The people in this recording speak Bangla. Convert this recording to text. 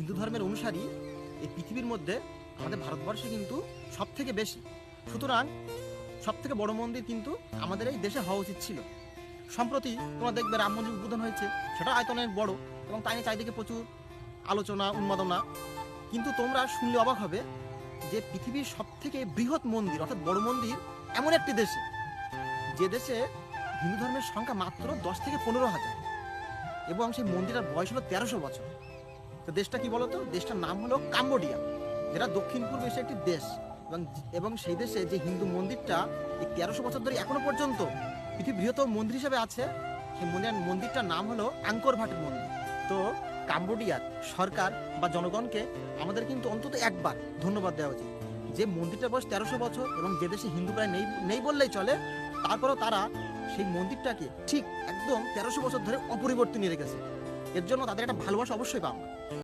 হিন্দু ধর্মের অনুসারী এই পৃথিবীর মধ্যে আমাদের ভারতবর্ষে কিন্তু সব থেকে বেশি। সুতরাং সব থেকে বড় মন্দির কিন্তু আমাদের এই দেশে হওয়া উচিত ছিল। সম্প্রতি তোমরা দেখবে রাম মন্দির উদ্বোধন হয়েছে সেটা আয়তনে বড় এবং তাই চারিদিকে প্রচুর আলোচনা, উন্মাদনা। কিন্তু তোমরা শুনলে অবাক হবে যে পৃথিবীর সব থেকে বৃহৎ মন্দির, অর্থাৎ বড় মন্দির, এমন একটি দেশে। যে দেশে হিন্দু ধর্মের সংখ্যা মাত্র দশ থেকে পনেরো হাজার এবং সেই মন্দিরের বয়স হলো তেরোশো বছর। তো দেশটা কি বলতো? দেশটার নাম হলো কাম্বোডিয়া, যেটা দক্ষিণ পূর্ব এশিয়ার একটি দেশ। এবং এবং সেই দেশে যে হিন্দু মন্দিরটা এই তেরোশো বছর ধরে এখনও পর্যন্ত পৃথিবীর বৃহত্তম মন্দির হিসেবে আছে, সেই মন্দির মন্দিরটার নাম হলো আঙ্কর ভাটের মন্দির। তো কাম্বোডিয়ার সরকার বা জনগণকে আমাদের কিন্তু অন্তত একবার ধন্যবাদ দেওয়া উচিত। যে মন্দিরটার বয়স তেরোশো বছর এবং যে দেশে হিন্দু প্রায় নেই নেই বললেই চলে, তারপরেও তারা সেই মন্দিরটাকে ঠিক একদম তেরোশো বছর ধরে অপরিবর্তনীয় রেখেছে। এর জন্য তাদের একটা ভালোবাসা অবশ্যই পাওয়া।